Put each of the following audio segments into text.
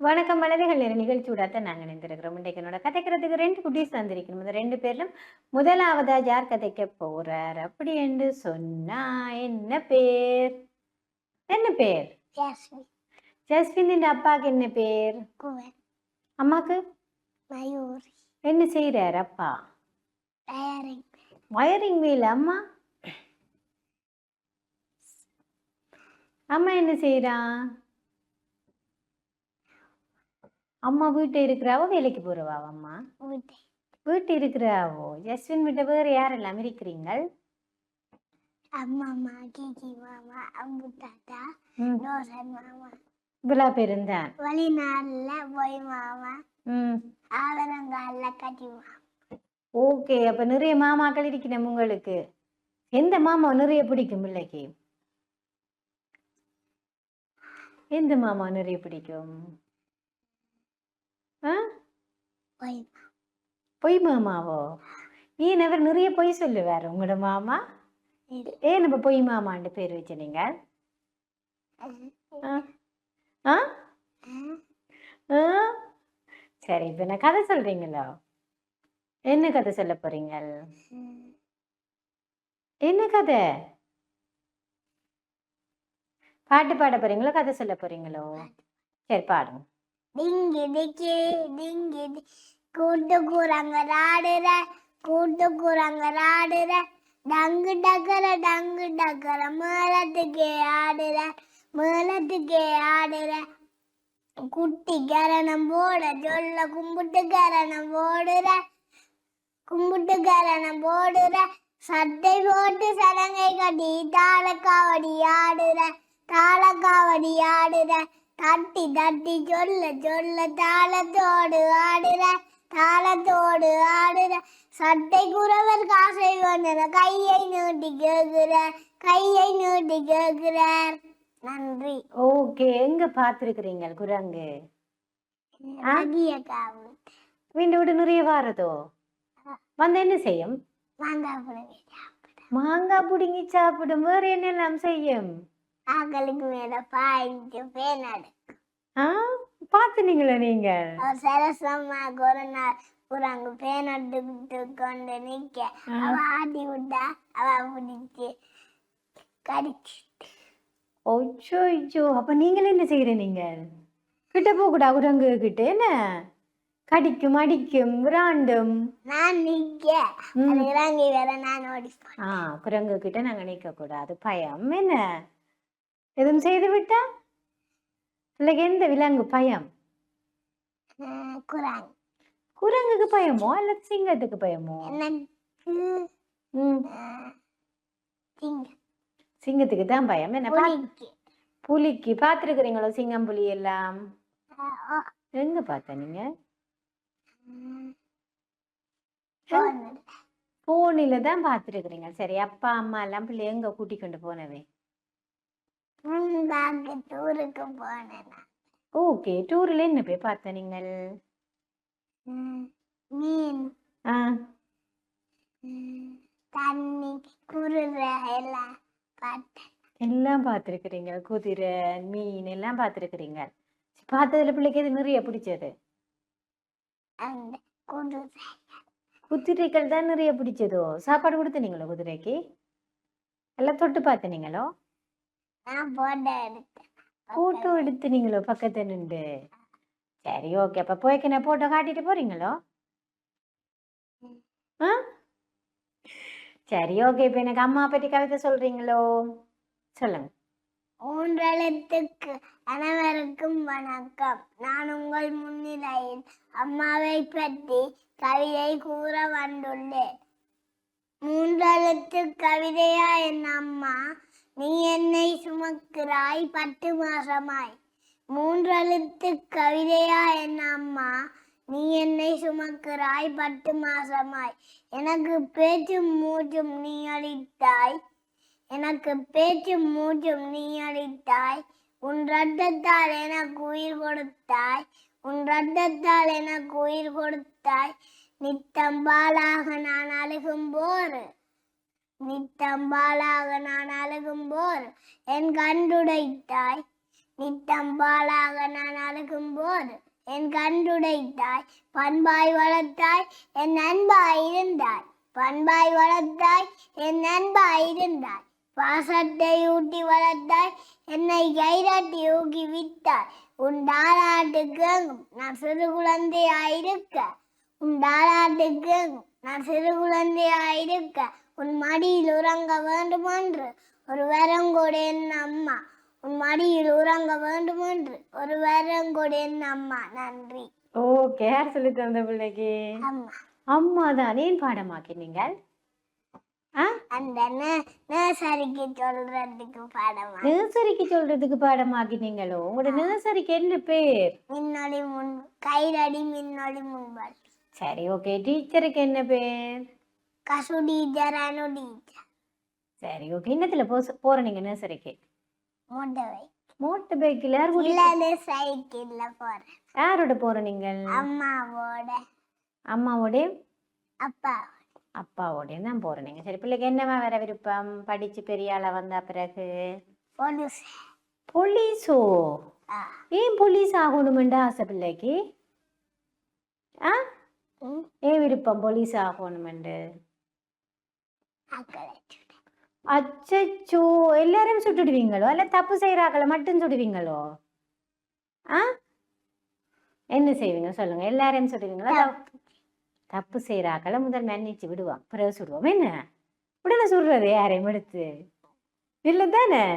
வணக்கம் மலர்கள் நிற நிகழ்ச்சியோட தான் நாங்கள் நினைந்திருக்கிறோம் இன்றைக்கு என்னோட கதைக்கிறதுக்கு ரெண்டு குட்டீஸ் வந்திருக்கணும் இந்த ரெண்டு பேர்லும் முதலாவதா யார் கதைக்க போறார் அப்படி என்று சொன்னா என்ன பேர்? என்ன பேர்? ஜாஸ்மின் ஜஸ்வின் அப்பாக்கு என்ன பேர்? அம்மாக்கு? மயூரி. என்ன செய்கிறார் அப்பா? டயரிங் வயரிங் வீல் அம்மா? அம்மா என்ன செய்றான் அம்மா வீட்டு இருக்கிறாவோ வேலைக்கு போறவா அம்மா? வீட்டை. இருக்கிறாவோ? ஜஸ்வின் வீட்டை வேறு யாரெல்லாம் இருக்கிறீங்கள்? அம்மா அம்மா கிகி மாமா அம்பு தாத்தா மாமா. இவ்வளோ பேர் இருந்தான் வெளிநாடுல போய் மாமா. ம். கட்டி மாமா ஓகே அப்போ நிறைய மாமாக்கள் இருக்கணும் உங்களுக்கு. எந்த மாமா நிறைய பிடிக்கும் பிள்ளைக்கு? எந்த மாமா நிறைய பிடிக்கும்? போய் மாமாவோ? ஏன் அவர் நிறைய பொய் சொல்லுவார் உங்களோட மாமா. ஏன் நம்ம பொய் மாமான்னு பேர் வச்சு நீங்க? ஆ? சரி இப்போ நான் கதை சொல்றீங்களோ? என்ன கதை சொல்ல போறீங்க என்ன கதை? பாட்டு பாட போறீங்களோ? கதை சொல்ல போறீங்களோ? சரி பாடுங்க. டிங்கி டிக்கி டிங்கி டி கூட்டு கூறாங்க ராடுற கூட்டு கூறாங்க ராடுற டங்கு டக்கர டங்கு டக்கர மேளத்துக்கே ஆடுற. மேலத்துக்கே ஆடுற குட்டி கரணம் போட சொல்ல கும்பிட்டு கரணம் போடுற கும்பிட்டு கரணம் போடுற சட்டை போட்டு சடங்கை கட்டி தாளக்காவடி ஆடுற தாளக்காவடி ஆடுற தட்டி தட்டி சொல்ல சொல்ல தாளத்தோடு ஆடுற தாளத்தோடு ஆடுற சட்டை குறவர் காசை வந்தன கையை நீட்டி கேக்குற கையை நீட்டி கேக்குறார் நன்றி. ஓகே எங்க பார்த்துருக்குறீங்க குரங்கு? ஆ? அகிய காவு வீண்டு விட்டு நிறைய வாரதோ வந்து என்ன செய்யும்? மாங்காய் புடவை மாங்காய் பிடுங்கி சாப்பிடும் வேற என்னெல்லாம் செய்யும்? ஆக்களுக்கு மேல பாய்ஞ்சு பேனாடு ஆ? பார்த்துனீங்களா நீங்க? சரசம்மா ஒரு நாள் குரங்கு பேனட்டுக்கிட்டு கொண்டு நிக்க. அவ ஆட்டி விட்டா அவ பிடிச்சு கடிச்சு ஓச்சோ ஐயோ அப்ப நீங்களே என்ன செய்யற நீங்க? கிட்ட போக கூடாது குரங்கு கிட்ட என்ன? கடிக்கும் அடிக்கும் விராண்டும். நான் நிக்க. வேற நான் ஓடி ஆ குரங்கு கிட்ட நாங்க நிக்க கூடாது பயம். என்ன? எதுவும் செய்து விட்டா? பிள்ளைக்கு எந்த விலங்கு பயம்? குரங்கு. குரங்குக்கு பயமோ அல்ல சிங்கத்துக்கு பயமோ? எனக்கு ம். திங்க சிங்கத்துக்கு தான் பயம். என்ன புலிக்கு. பார்த்துருக்குறீங்களோ சிங்கம் புலி எல்லாம்? எங்க பார்த்த நீங்க. போனில தான் பார்த்துருக்குறீங்க சரி அப்பா அம்மா எல்லாம் பிள்ளை எங்க கூட்டி கொண்டு போனவே? டூருக்கு போனேன். ஓகே டூர்ல என்ன போய் பார்த்த நீங்கள்? மீன். தண்ணி குருற எல்லாம். எல்லாம் பார்த்துருக்குறீங்க. குதிரை மீன் எல்லாம் பார்த்துருக்குறீங்க. பார்த்ததுல பிள்ளைக்கு எது நிறைய பிடிச்சது? குதிரைகள் தான் நிறைய பிடிச்சதோ? சாப்பாடு கொடுத்தனீங்களோ குதிரைக்கு? எல்லாம் தொட்டு பார்த்தனீங்களோ? போட்டோ எடுத்தேன். போட்டோ எடுத்துனீங்களோ? பக்கத்துல நின்று. சரி ஓகே அப்ப போய்க்கு நான் போட்டோ காட்டிட்டு போறீங்களோ? ஆ? சரி ஓகே இப்ப எனக்கு அம்மா பத்தி கவிதை சொல்றீங்களோ? சொல்லுங்க. மூன்றெழுத்துக்கு அனைவருக்கும் வணக்கம். நான் உங்கள் முன்னிலையில் அம்மாவை பற்றி கவிதை கூற வந்துள்ளேன். மூன்றெழுத்து கவிதையா என் அம்மா? நீ என்னை சுமக்கிறாய் பத்து மாசமாய். மூன்றெழுத்து கவிதையா என் அம்மா? நீ என்னை சுமக்கிறாய் பத்து மாசமாய். எனக்கு பேச்சும் மூச்சும் நீ அளித்தாய். எனக்கு பேச்சு மூச்சும் நீ அளித்தாய். உன் ரத்தத்தால் எனக்கு உயிர் கொடுத்தாய். உன் ரத்தத்தால் எனக்கு உயிர் கொடுத்தாய். நித்தம் பாலாக நான் அழுகும் போர். நித்தம் பாலாக நான் அழுகும் போர். என் கண்டுடைத்தாய். நித்தம் பாலாக நான் அழுகும் போர். என் கண்டுடைத்தாய். பண்பாய் வளர்த்தாய் என் அன்பாய் இருந்தாய். பண்பாய் வளர்த்தாய் என் அன்பாய் இருந்தாய். பாசத்தை ஊட்டி வளர்த்தாய் என்னை கைராட்டி ஊக்கி விட்டாய். உன் தாராட்டுக்கு நான் சிறு குழந்தையாயிருக்க உன் தாராட்டுக்கு நான் சிறு குழந்தையாயிருக்க உன் மடியில் உறங்க வேண்டுமென்று ஒரு வரங்கோடு என் அம்மா. உன் மடியில் உறங்க வேண்டுமென்று ஒரு வரங்கோடு என் அம்மா? நன்றி. ஓகே யார் சொல்லி தந்த பிள்ளைக்கு. அம்மா. தான் ஏன் பாடமாக்கினீங்க ஆ? அந்த நே- நேசரிக்கு சொல்றதுக்கு பாடமா நர்சரிக்கு சொல்றதுக்கு பாடமாக்கினீங்களோ உங்களோட நர்சரிக்கு என்ன பேர்? மின்னொளி முன் கைரடி மின்னொளி முன்பால் சரி ஓகே டீச்சருக்கு என்ன பேர்? Kasu teacher Anu teacher. சரி ஓகே இன்னத்துல போ போற நீங்க நர்சரிக்கு மூட்டவை மோட்டர் பைக்கில் யார் இல்ல சைக்கிள்ல போறேன். யாரோட போற நீங்கள்? அம்மாவோட. அம்மாவோட? அப்பா. அப்பாவோட தான் போற நீங்க சரி பிள்ளைக்கு என்னவா வர விருப்பம்? படிச்சு பெரிய ஆளா வந்தா பிறகு? போலீஸ். போலீஸோ. ஏன் போலீஸ் ஆகணுமெண்டு ஆசை பிள்ளைக்கு? ஆ? ஏன் விருப்பம் போலீஸ் ஆகணுமெண்டு அக்கறை அச்சச்சோ எல்லாரையும் சுட்டுடுவீங்களோ? இல்ல தப்பு செய்யறாக்களை மட்டும் சுடுவீங்களோ? ஆ? என்ன செய்வீங்க? சொல்லுங்க. எல்லாரையும் சுடுவீங்களா? தப்பு- செய்யறாக்களை முதல் மன்னிச்சு விடுவான் பிறகு சுடுவோம். என்ன? உடனே சுடுறது யாரையும் எடுத்து? இல்லை தானே?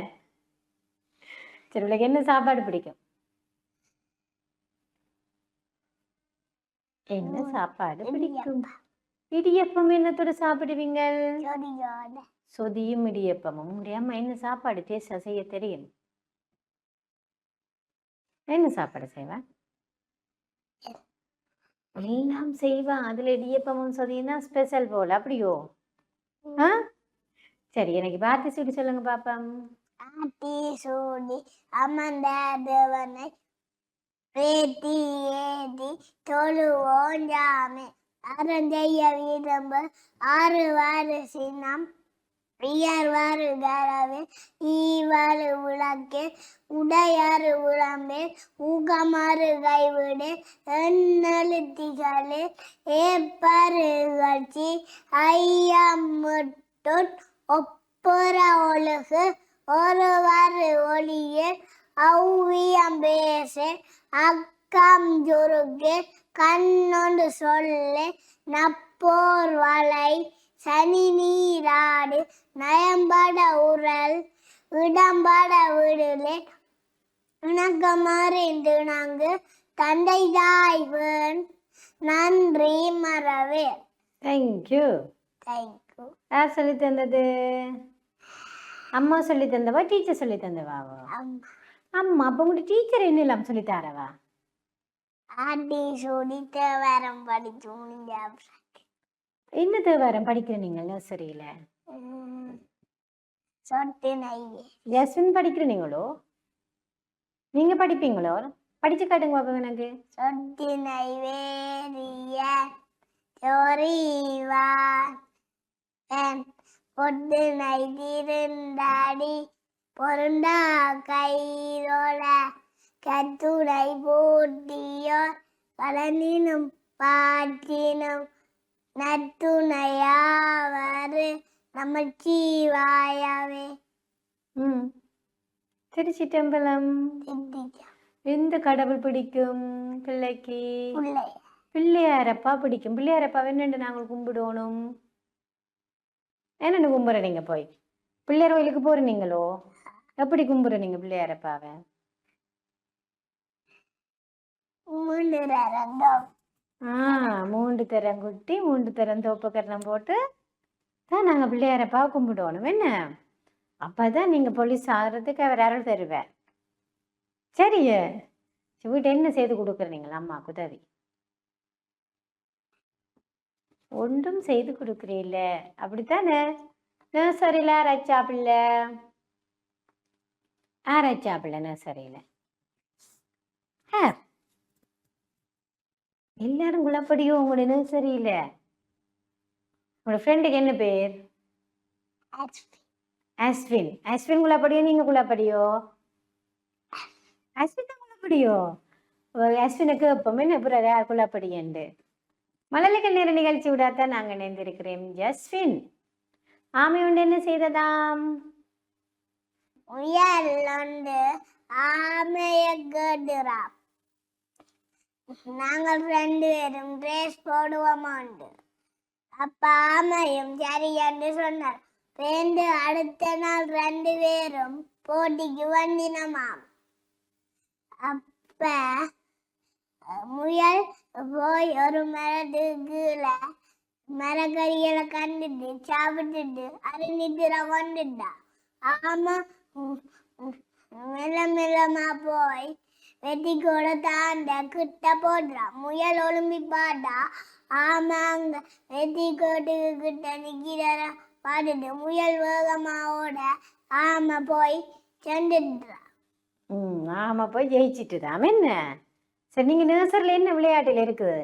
சரி உங்களுக்கு என்ன சாப்பாடு பிடிக்கும்? என்ன சாப்பாடு பிடிக்கும்? இடியப்பம் என்னத்தோட சாப்பிடுவீங்க சொதியும் இடியப்பமும் உடைய அம்மா என்ன சாப்பாடு டேஸ்டா செய்ய தெரியும். என்ன சாப்பாடு செய்வேன் எல்லாம் செய்வான் அதுல இடியப்பமும் சொதியும் தான் ஸ்பெஷல் போல. அப்படியோ? ஆ? சரி எனக்கு பார்த்து சுடி சொல்லுங்க பாப்பம். ஆட்டி சூடி அமர்ந்த தேவனை ஏதி தொழுவோம். ஜாமே வீரம்பு ஆறு சின்னம் பியர் வாறு கரவே ஈவாறு உலக்கே உடையாறு உடம்பே ஊகமாறு கைவிடு எண்ணழுத்திகளே ஏப்பாறு கட்சி ஐயா முட்டுட் ஒப்புற ஒழுகு ஒருவாறு ஒளியே ஔவியம் பேசு அக்கம் ஜுருக்கு கண்ணொண்டு சொல்லு நப்போர் வலை சனி நீராடு நயம்பட உரல் இடம்பட விடுலே. இணக்கமாறிந்து நாங்கு தந்தை தாய்வன் நன்றி மறவே தேங்க்யூ தேங்க்யூ யார் சொல்லி தந்தது? அம்மா சொல்லி தந்தவா டீச்சர் சொல்லி தந்தவாவோ அம்மா. அப்போ உங்க டீச்சர் என்ன இல்லாம சொல்லி தாரவா ஆட்டி சூடி தேவாரம் படிச்சு முடிஞ்ச என்ன தேவாரம் படிக்கிற நீங்க நர்சரியில ஜஸ்வின் படிக்கிற நீங்களோ? நீங்க படிப்பீங்களோ? படிச்சு காட்டுங்க பாப்பா எனக்கு. சொட்டு நைவேரிய சொறிவான் பொட்டு நைதிருந்தாடி பொருண்டா கைரோல கத்துடை பூட்டியோர் கலனினும் பாட்டினும் நத்துணையாவாறு நமச்சிவாயாவே ம். திருச்சிட்டம்பலம் எந்த கடவுள் பிடிக்கும் பிள்ளைக்கு. பிள்ளை பிள்ளையாரப்பா பிடிக்கும். பிள்ளையாரப்பா என்னண்டு நாங்கள் கும்பிடணும்? என்னென்னு கும்பிட்ற நீங்க போய்? பிள்ளையார் கோயிலுக்கு போற நீங்களோ? எப்படி கும்பிட்ற நீங்க பிள்ளையாரப்பாவை? மூன்று ஆ மூன்று தரம் குட்டி மூன்று தரம் தோப்பக்கரணம் போட்டு தான் நாங்கள் பிள்ளையாரப்பா கும்பிடுவோம் என்ன? அப்போ தான் நீங்கள் போலீஸ் ஆகிறதுக்கு அவர் அருள் தருவார். சரியே? வீட்டு என்ன செய்து கொடுக்குறீங்களா அம்மாவுக்கு உதவி ஒன்றும் செய்து கொடுக்குறீல்ல. அப்படித்தானே? நர்சரியில் ஆராய்ச்சா பிள்ளை ஆராய்ச்சாப்பிள்ள நர்சரியில். ஆ எல்லாரும் குழப்படியோ உங்களோட நர்சரியில் உங்களோட ஃப்ரெண்டுக்கு என்ன பேர்? அஸ்வின். அஸ்வின் குழப்படியோ நீங்க குழப்படியோ? அஸ்வின் தான் குழப்படியோ? அஸ்வினுக்கு எப்பவுமே நெப்புறாரு யார் குழப்படியண்டு? மலலுக்கு நேர நிகழ்ச்சி விடாதான் நாங்கள் இணைந்திருக்கிறேன் ஜஸ்வின் ஆமை உண்டு என்ன செய்ததாம்? முயல் ஆமையை ஆமைய கேட்டுறான் நாங்கள் ரெண்டு பேரும் ரேஸ் போடுவோமாண்டு அப்பா ஆமையும் சரி என்று சொன்னார். பேந்து அடுத்த நாள் ரெண்டு பேரும் போட்டிக்கு வந்தினமாம். அப்ப முயல் போய் ஒரு மரத்துக்கு கீழே மரக்கறிகளை கண்டுட்டு சாப்பிட்டுட்டு அது நித்திர கொண்டுட்டா ஆமா மெல்ல மெல்லமா போய் வெட்டி கூட தாண்ட கிட்ட போடுறான் முயல் ஒலும்பி பாட்டா ஆமா அங்க வெட்டி கோட்டுக்கு கிட்ட நிக்கிற பாட்டுட்டு முயல் வேகமா ஓட ஆமா போய் சென்றுடுறான் ம் ஆமாம் போய் ஜெயிச்சிட்டு தான் என்ன? சரி நீங்கள் நர்சரியில் என்ன விளையாட்டில் இருக்குது?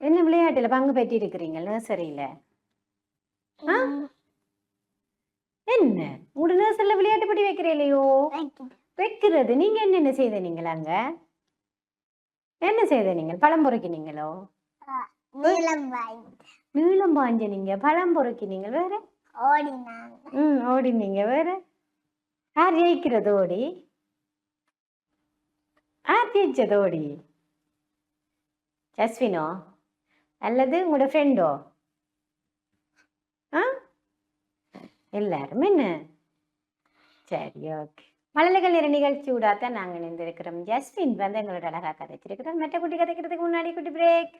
என்ன விளையாட்டில் பங்கு பெற்றி இருக்கிறீங்க நர்சரியில்? என்ன? உங்களோட நர்சரியில் விளையாட்டு படி வைக்கிறீங்களோ வைக்கிறது. நீங்கள் என்னென்ன செய்த நீங்கள் அங்கே? என்ன செய்த நீங்கள்? பழம் பொறுக்கினீங்களோ? நீளம் பாஞ்ச நீங்கள் பழம் பொறுக்கினீங்க வேற? ஓடினாங்க. ம் ஓடினீங்க வேற? யார் ஜெயிக்கிறது ஓடி? யார் ஜெயிச்சது ஓடி? ஜஸ்வினோ? அல்லது உங்களோட ஃப்ரெண்டோ ஆ? எல்லாரும் என்ன? சரி ஓகே மழலைகள் நிற நிகழ்ச்சி விடாதான் நாங்கள் இணைந்திருக்கிறோம் ஜஸ்வின் வந்து எங்களோட அழகாக கதைச்சிருக்கிறோம் மற்ற குட்டி கதைக்கிறதுக்கு முன்னாடி குட்டி பிரேக்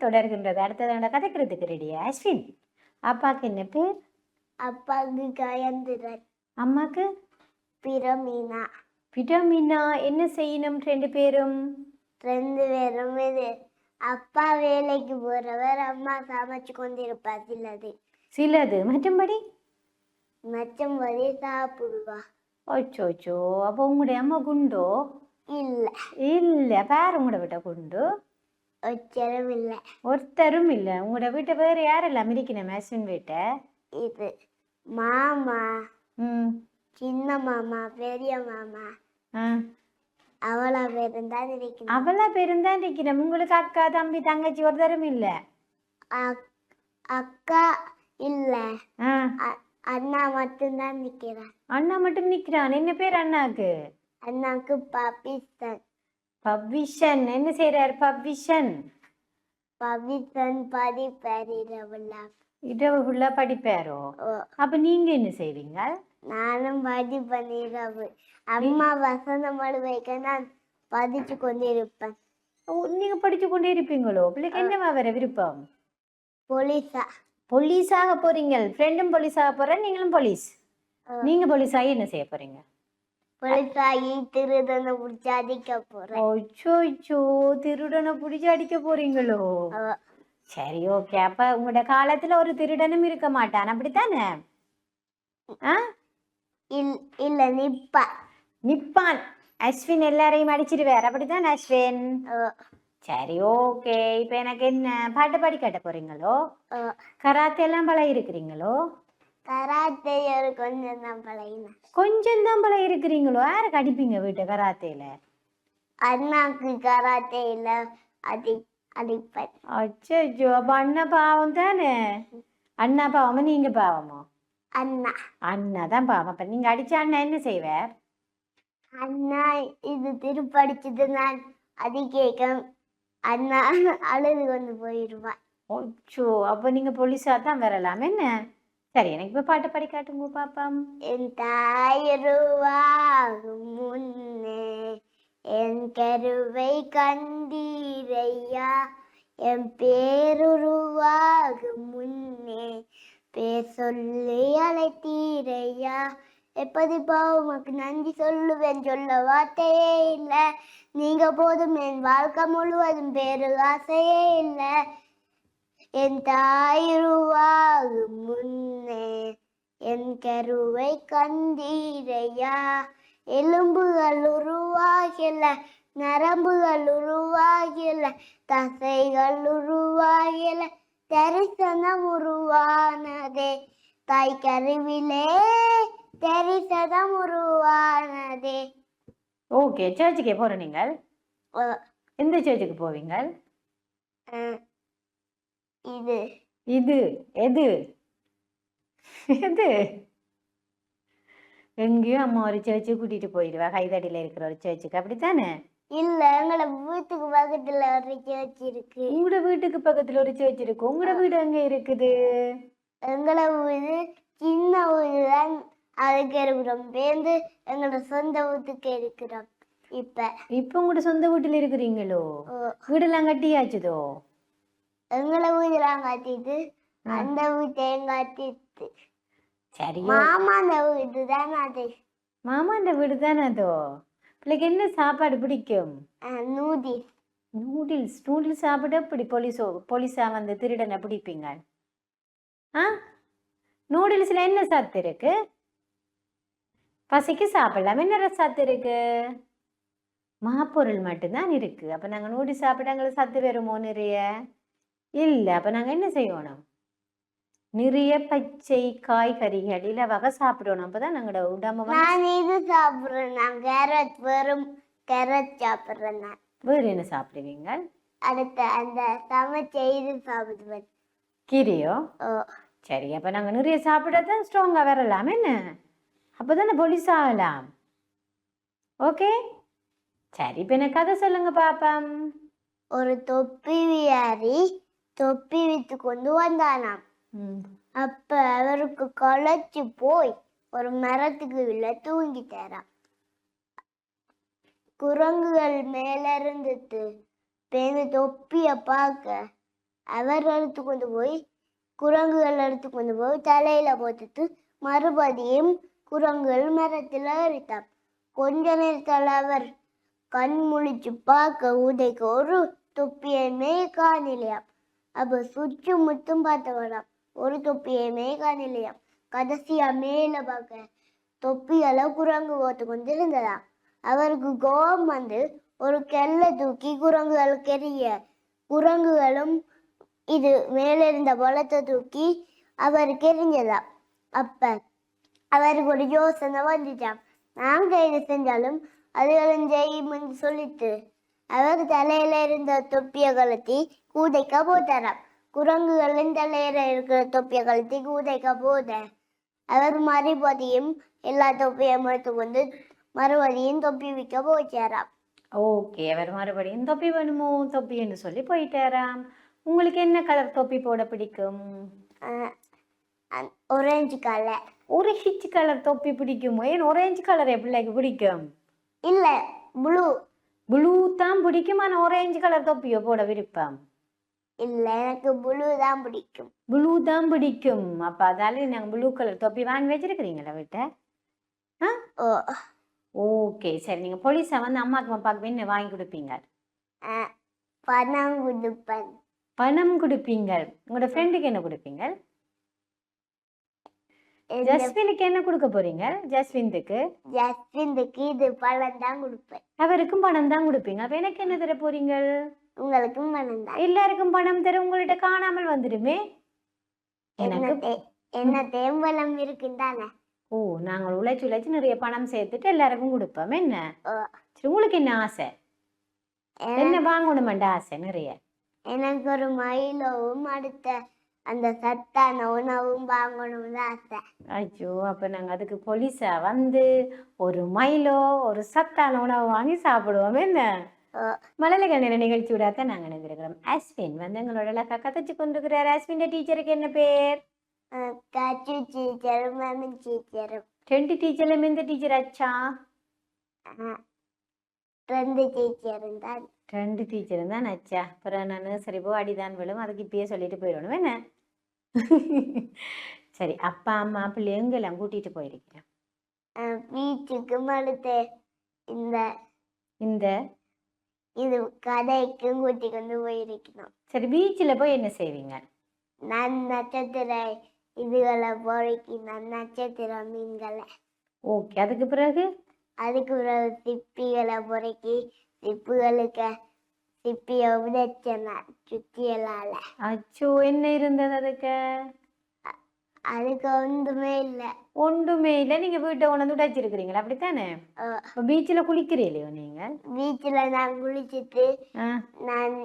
தொடர்கின்றது. அடுத்ததாண்ட கதைக்கிறதுக்கு ரெடி அஸ்வின் அப்பாக்கு என்ன பேர்? அப்பாவுக்கு கயந்திரன். அம்மாக்கு? பிரமீனா. விட்டமினா என்ன செய்யணும் ரெண்டு பேரும்? ரெண்டு பேரும் இது. அப்பா வேலைக்கு போறவர் அம்மா சமைச்சு கொண்டிருப்பார் சிலது. சிலது. மற்றும்படி மச்சம்படி சாப்பிடுவா. ஓச்சோச்சோ அப்போ உங்களுடைய அம்மா குண்டோ? இல்ல. இல்லை. பேர் உங்களோட வீட்டை குண்டு. ஒச்சரம் இல்ல. ஒருத்தரும் இல்லை. உங்களோட வீட்டை வேறு யாரெல்லாம் இருக்கணும் அஸ்வின் வீட்டை? இது மாமா. ம். சின்ன மாமா பெரிய மாமா. ஆ. அவளா பேரும் தான் இருக்கணும் அவளா பேருந்தான் இருக்கிறேன் உங்களுக்கு அக்கா தம்பி தங்கச்சி ஒருத்தரும் இல்லை? அக்- அக்கா இல்ல. ஆ. அண்ணா மட்டும்தான் நிக்கிறான் அண்ணா மட்டும் நிக்கிறான். என்ன பேர் அண்ணாக்கு? அண்ணாக்கு பபிசன் பவிஷன். என்ன செய்றார் பவிஷன்? பபிசன் படிப்பார் இரவுல. இரவு ஃபுல்லா படிப்பாரோ? அப்ப நீங்க என்ன செய்வீங்க? நானும் படிப்பேன் இரவு. அம்மா வசந்தம் வைக்க நான் படிச்சு கொண்டிருப்பேன். நீங்க படிச்சு கொண்டே இருப்பீங்களோ பிள்ளைக்கு என்னவா வர விருப்பம்? போலீஸா. போலீஸாக போறீங்க. ஃப்ரெண்டும் போலீஸாக போற நீங்களும் போலீஸ். நீங்க போலீஸாகி என்ன செய்ய போறீங்க? போலீஸாகி திருதனை பிடிச்சி அடிக்க போறேன். ஓச்சோ திருடனை பிடிச்சி அடிக்க போறீங்களோ? சரி ஓகே. அப்ப உங்களோட காலத்துல ஒரு திருடனும் இருக்க மாட்டான். அப்படித்தானே? இல்ல நிப்பா. நிப்பான். அஸ்வின் எல்லாரையும் அடிச்சிருவார் அப்படித்தான் அஸ்வின்? சரி ஓகே. இப்போ எனக்கு என்ன பாட்டு பாடி காட்ட போறீங்களோ? கராத்தே எல்லாம் பழகி இருக்கிறீங்களோ கராத்தே ஒரு கொஞ்சம் தான் பழகினேன். கொஞ்சம் தான் பழகி இருக்கிறீங்களோ யாருக்கு அடிப்பீங்க வீட்டு கராத்தேல? அண்ணாக்கு கராத்தே இல்ல. அடி அடிப்பேன் அச்சோ அப்ப அண்ணா பாவம் தானே? அண்ணா பாவமா நீங்க பாவமோ? அண்ணா. அண்ணா தான் பாவம். அப்ப நீங்க அடிச்ச அண்ணா என்ன செய்வார்? அண்ணா இது திருப்படிச்சது நான் அது கேட்க அண்ணா அழுது கொண்டு போயிடுவான் ஓச்சோ அப்ப நீங்க போலீஸா தான் வரலாம் என்ன? சரி எனக்கு இப்ப பாட்டை படி காட்டுங்க பாப்பம். என் தாயருவாகும் முன்னே என் கருவை கண்டீரையா? என் பேருருவாகும் முன்னே பேர் சொல்லி அழைத்தீரையா? எப்பதிப்பா உமக்கு நன்றி சொல்லுவேன் சொல்ல வார்த்தையே இல்லை. நீங்க போதும் என் வாழ்க்கை முழுவதும் பேரு ஆசையே இல்லை. என் தாயிருவாகும் முன்னே என் கருவை கண்டீரையா? எலும்புகள் உருவாகல நரம்புகள் உருவாகல தசைகள் உருவாகல தரிசனம் உருவானதே. தாய் கருவிலே தரிசனம் உருவானதே. ஓகே சர்ச்சுக்கே போற நீங்கள்? எந்த சர்ச்சுக்கு போவீங்க? அஹ், இது இது எது? எது? எங்கேயும் அம்மா ஒரு சர்ச்சு கூட்டிட்டு போயிடுவா. கைதடியில இருக்கிற ஒரு சர்ச்சுக்கு அப்படித்தானே? இல்ல எங்களை வீட்டுக்கு பக்கத்துல ஒரு சேர்ச்சி இருக்கு. உங்களோட வீட்டுக்கு பக்கத்துல ஒரு சர்ச் இருக்கு. உங்களோட வீடு எங்க இருக்குது? எங்களை வீடு சின்ன வீடு தான். அதுக்கு இருக்கிறோம். பேருந்து எங்களோட சொந்த வீட்டுக்கு இருக்கிறோம். இப்ப. இப்ப உங்களோட சொந்த வீட்டுல இருக்கிறீங்களோ? வீடெல்லாம் கட்டியாச்சுதோ? எங்களை வீடுலாம் கட்டிட்டு அந்த வீட்டையும் கட்டிட்டு சரி மாமா அந்த வீடு தான் அது. மாமா இந்த வீடு தானே அதோ? பிள்ளைக்கு என்ன சாப்பாடு பிடிக்கும்? நூதி நூடில்ஸ். நூடில்ஸ் சாப்பிட இப்படி போலீஸோ போலீஸா வந்து திருடனை பிடிப்பீங்க? ஆ? நூடில்ஸ்ல என்ன சத்து இருக்கு? பசிக்கு சாப்பிடலாம்? என்ன சத்து இருக்கு? மாப்பொருள் மட்டும்தான் இருக்கு. அப்ப நாங்க நூடில்ஸ் சாப்பிட்டா எங்களுக்கு சத்து வருமோ நிறைய? இல்ல. அப்ப நாங்க என்ன செய்யணும்? நிறைய பச்சை காய்கறிகள் இலவகை சாப்பிடணும். அப்பதான் நாங்களோட உடம்பு நான் இது சாப்பிடுறேன். நான் கேரட் வெறும் கேரட் சாப்பிடுறேன் நான். வேறு என்ன சாப்பிடுவீங்க அடுத்த அந்த சமைச்ச இது சாப்பிடுவேன். கீரையோ? ஓ. சரி. அப்போ நாங்கள் நிறைய சாப்பிட்டா தான் ஸ்ட்ராங்காக வரலாம். என்ன? அப்போ தானே போலீஸ் ஆகலாம். ஓகே சரி. இப்போ எனக்கு கதை சொல்லுங்க பாப்பம். ஒரு தொப்பி வியாரி தொப்பி வித்து கொண்டு வந்தானாம். அப்ப அவருக்கு களைச்சு போய் ஒரு மரத்துக்கு உள்ள தூங்கிட்டாராம். குரங்குகள் மேல இருந்துட்டு பேருந்து தொப்பிய பார்க்க அவர் எடுத்து கொண்டு போய் குரங்குகள் எடுத்து கொண்டு போய் தலையில போட்டுட்டு மறுபடியும் குரங்குகள் மரத்துல ஏறிட்டான் கொஞ்ச நேரத்தில் அவர் கண் முழிச்சு பார்க்க உதைக்க ஒரு தொப்பியுமே காணலையாம். அப்போ சுற்றும் முற்றும் பார்த்தவராம் ஒரு தொப்பியுமே காணலையாம். கடைசியா மேல பார்க்க தொப்பிகளை குரங்கு ஓத்து கொண்டு அவருக்கு கோபம் வந்து ஒரு கெல்லை தூக்கி குரங்குகளுக்கு எறிய குரங்குகளும் இது மேலே இருந்த பலத்தை தூக்கி அவருக்கு எரிஞ்சதாம் அப்ப அவருக்கு ஒரு யோசனை வந்துச்சாம். நாங்க இது செஞ்சாலும் அதுகளும் செய்யும்னு சொல்லிட்டு அவர் தலையில இருந்த தொப்பிய கலத்தி கூதைக்க போட்டாராம் குரங்குகளின் தலையில இருக்கிற தொப்பிய கலத்தி கூதைக்க போத அவர் மறுபடியும் எல்லா தொப்பியும் எடுத்து கொண்டு மறுபடியும் தொப்பி விற்க போச்சாராம் ஓகே அவர் மறுபடியும் தொப்பி வேணுமோ? தொப்பி என்று சொல்லி போயிட்டாராம். உங்களுக்கு என்ன கலர் தொப்பி போட பிடிக்கும்? ஒரேஞ்சு கலர் ஒரேஞ்ச் கலர் தொப்பி பிடிக்குமோ? ஏன் ஒரேஞ்ச் கலர் பிள்ளைக்கு பிடிக்கும்? இல்ல ப்ளூ ப்ளூ தான் பிடிக்கும் ஆனால் ஒரேஞ்ச் கலர் தொப்பியோ போட விருப்பம். இல்ல எனக்கு ப்ளூ தான் பிடிக்கும். ப்ளூ தான் பிடிக்கும். அப்போ அதால நாங்கள் ப்ளூ கலர் தொப்பி வாங்கி வச்சிருக்கிறீங்களா வீட்டை? ஓ. ஓகே சரி. நீங்கள் போலீஸை வந்து அம்மாக்கு அப்பாவுக்கு என்ன வாங்கி கொடுப்பீங்க? பணம் கொடுப்பேன். பணம் கொடுப்பீங்க. உங்களோட ஃப்ரெண்டுக்கு என்ன கொடுப்பீங்க? ஜஸ்வினுக்கு என்ன கொடுக்க போறீங்க? ஜஸ்விந்துக்கு? ஜஸ்டின்க்கு இது பணம் தான் கொடுப்பேன். அவருக்கும் பணம் தான் கொடுப்பீங்க. அப்ப எனக்கு என்ன தர போறீங்க உங்களுக்கும் பணம் தான். எல்லாருக்கும் பணம் தர உங்கள்ட்ட காணாமல் வந்துடுமே. எனக்கு என்ன தேம்பலம் இருக்குந்தானே? ஓ நாங்கள் உழைச்சு உழைச்சு நிறைய பணம் சேர்த்துட்டு எல்லாருக்கும் கொடுப்போம். என்ன. சரி உங்களுக்கு என்ன ஆசை? என்ன வாங்கணுமெண்ட ஆசை நிறைய? எனக்கு ஒரு மயிலவும் அடுத்த அந்த சத்தான உணவும் வாங்கணும்னு ஆசை. ஐயோ அப்ப நாங்க அதுக்கு போலீஸா வந்து ஒரு மயிலோ ஒரு சத்தான உணவு வாங்கி சாப்பிடுவோம். என்ன? ஓ. மழலை நேர நிகழ்ச்சியோட தான் நாங்கள் நினைக்கிறோம் அஸ்வின் வந்து எங்களோட அழகா கதைச்சு கொண்டிருக்கிறார். அஸ்வின் டீச்சருக்கு என்ன பேர்? காச்சு டீச்சரும் மேம் டீச்சரும் ரெண்டு டீச்சர்ல எந்த டீச்சர் ஆச்சா ரெண்டு டீச்சரும் தான். ரெண்டு டீச்சரும் தான் ஆச்சா அப்புறம் நான் சரி போ அடிதான் விழும். அதுக்கு இப்பயே சொல்லிட்டு போயிடணும். என்ன? சரி அப்பா அம்மா பிள்ளைங்கெல்லாம் கூட்டிட்டு போயிருக்கிறேன் பீச்சுக்கு அடுத்து இந்த இந்த இது கதைக்கும் கூட்டி கொண்டு போயிருக்கணும். சரி பீச்சில் போய் என்ன செய்வீங்க? நான் நட்சத்திர இதுகளை பொறுக்கி நான் நட்சத்திர மீன்களை. ஓகே அதுக்கு பிறகு? அதுக்கு பிறகு சிப்பிகளை பொறுக்கி சிப்புகளுக்கு சிப்பியை உடைச்சன சுத்தியலால அச்சோ என்ன இருந்தது அதுக்கு? அதுக்கு ஒன்றுமே இல்லை. ஒன்றுமே இல்லை. நீங்கள் வீட்டை கொண்டு வந்து வச்சிருக்கிறீங்களா அப்படித்தானே இப்போ பீச்சில் குளிக்கிறீங்களோ நீங்கள் பீச்சில் நான் குளிச்சுட்டு நான்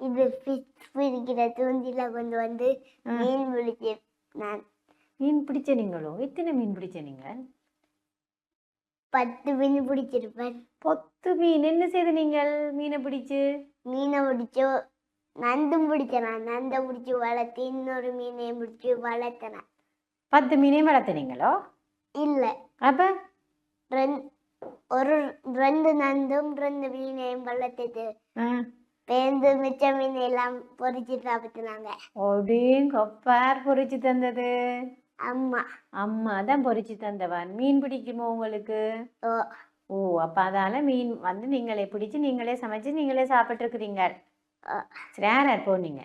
இது ஃபிஷ் பிடிக்கிற தூண்டில கொண்டு வந்து. மீன் பிடிச்சி நான் மீன் பிடிச்ச நீங்களோ? எத்தனை மீன் பிடிச்ச நீங்கள் பத்து மீன் பிடிச்சிருப்பேன். மீன் என்ன செய்த நீங்கள் மீனை பிடிச்சு? மீனை பிடிச்சோ நண்டும் பிடிச்சேன் நான் நண்டை பிடிச்சி வளர்த்து இன்னொரு மீனையும் பிடிச்சி வளர்த்தேன். பத்து மீனையும் வளர்த்துனீங்களோ இல்லை. அப்போ? ஒரு ரெண்டு நண்டும் ரெண்டு மீனையும் வளர்த்துட்டு பேருந்து மிச்ச மீன் எல்லாம் பொறிச்சு சாப்பிட்டுனாங்க. அப்படிங்க அப்பார் பொரிச்சு தந்தது. அம்மா. அம்மா தான் பொரிச்சு தந்தவன். மீன் பிடிக்குமோ உங்களுக்கு? ஓ. ஓ அப்போ அதால மீன் வந்து நீங்களே பிடிச்சு நீங்களே சமைச்சு நீங்களே சாப்பிட்ருக்குறீங்க ஆ. சரி யார் யார் போனீங்க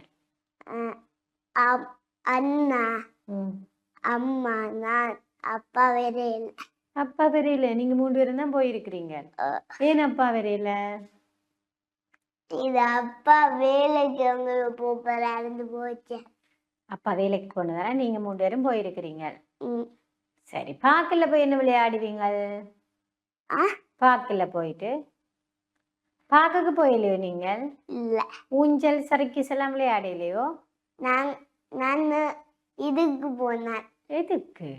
அண்ணா ம் அம்மா நான் அப்பா வேற இல்லை அப்பா வரையில நீங்க மூணு பேரும் தான் போயிருக்கிறீங்க ஆ. ஏன் அப்பா வரையில இது அப்பா வேலைக்கு அவங்க போப்பாரு அறந்து போச்சு அப்பா வேலைக்கு போனதால நீங்க மூணு பேரும் போயிருக்கிறீங்க ம். சரி பார்க்கல போய் என்ன விளையாடுவீங்க? பார்க்கல போயிட்டு. பார்க்கக்கு போயிலையோ நீங்கள்? இல்ல. ஊஞ்சல் சறுக்கிஸ் எல்லாம் விளையாடலையோ? நான் நான் இதுக்கு போனேன். எதுக்கு?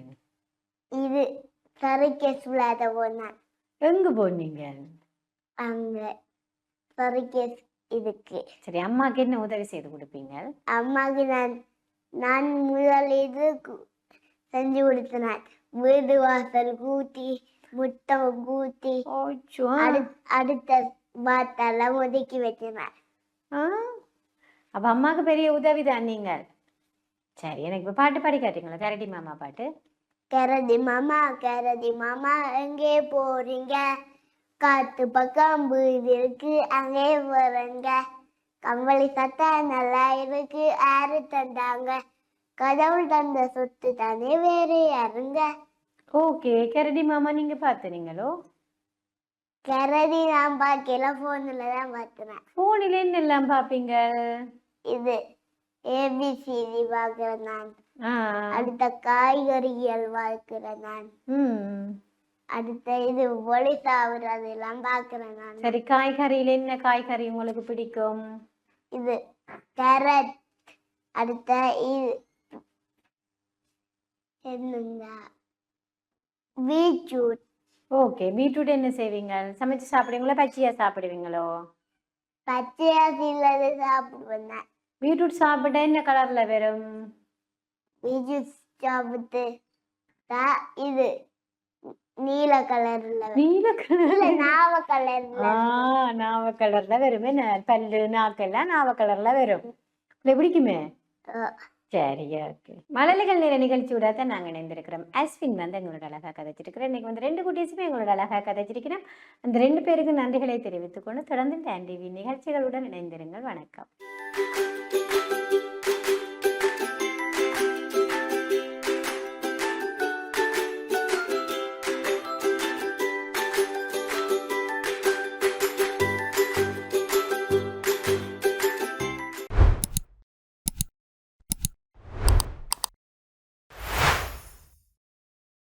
இது சர்க்கஸ் விளையாட போனேன். எங்க போனீங்க? அங்க சர்க்கஸ் இதுக்கு. சரி அம்மாக்கு என்ன உதவி செய்து கொடுப்பீங்க? அம்மாக்கு நான் நான் முதல் இது செஞ்சு கொடுத்தேன். வீடு வாசல் கூட்டி ஓச்சோ அடு அடுத்த பாத்தெல்லாம் ஒதுக்கி வச்சினேன் ஆ. அப்ப அம்மாக்கு பெரிய உதவி தான் நீங்கள். சரி எனக்கு இப்போ பாட்டு பாடி காட்டுங்களா கரடி மாமா பாட்டு. கரடி மாமா கரடி மாமா எங்கே போறீங்க? காத்து பக்கம் வீடு இருக்கு அங்கே போறீங்க கம்பளி சட்டை நல்லா இருக்கு யாரு தந்தாங்க. கடவுள் தந்த சொத்து தானே வேறு யாருங்க? ஓகே. கரடி மாமா நீங்க பார்த்தீங்களோ கரடி நான் பார்க்கல போன்ல தான் பார்த்தேன் ஃபோனில் என்னெல்லாம் பார்ப்பீங்க இது ஏபிசிடி பார்க்கிறேன் நான். அடுத்த காய்கறிகள் பார்க்கிறேன் நான். அடுத்த இது ஒளி சாவுறது எல்லாம் பார்க்கிறேன் நான். சரி காய்கறியில் என்ன காய்கறி உங்களுக்கு பிடிக்கும்? இது கேரட். அடுத்த இது என்னங்க பீட்ரூட். ஓகே பீட்ரூட் என்ன செய்வீங்க? சமைச்சு சாப்பிடுவீங்களோ? பச்சையா சாப்பிடுவீங்களோ? பச்சையா சில்லது சாப்பிடுவேன். பீட்ரூட் சாப்பிட்டா என்ன கலர்ல வரும்? பீட்ரூட் சாப்பிட்டு இது நீல கலர்ல நீல இல்ல கலர் நாவ கலர்ல நாவ கலர்ல வரும். பல்லு நாக்கெல்லாம் நாவ கலர்ல வரும். இல்லை பிடிக்குமே? சரி ஓகே மழலைகள் நேர நிகழ்ச்சியோட தான் நாங்கள் இணைந்திருக்கிறோம். அஸ்வின் வந்து எங்களோட அழகாக கதைச்சிருக்கிறோம் இன்னைக்கு வந்து ரெண்டு குட்டீஸுமே எங்களோட அழகாக கதைச்சிருக்கிறோம். அந்த ரெண்டு பேருக்கு நன்றிகளை தெரிவித்துக்கொண்டு தொடர்ந்து டேன் டிவி நிகழ்ச்சிகளுடன் இணைந்திருங்கள். வணக்கம்.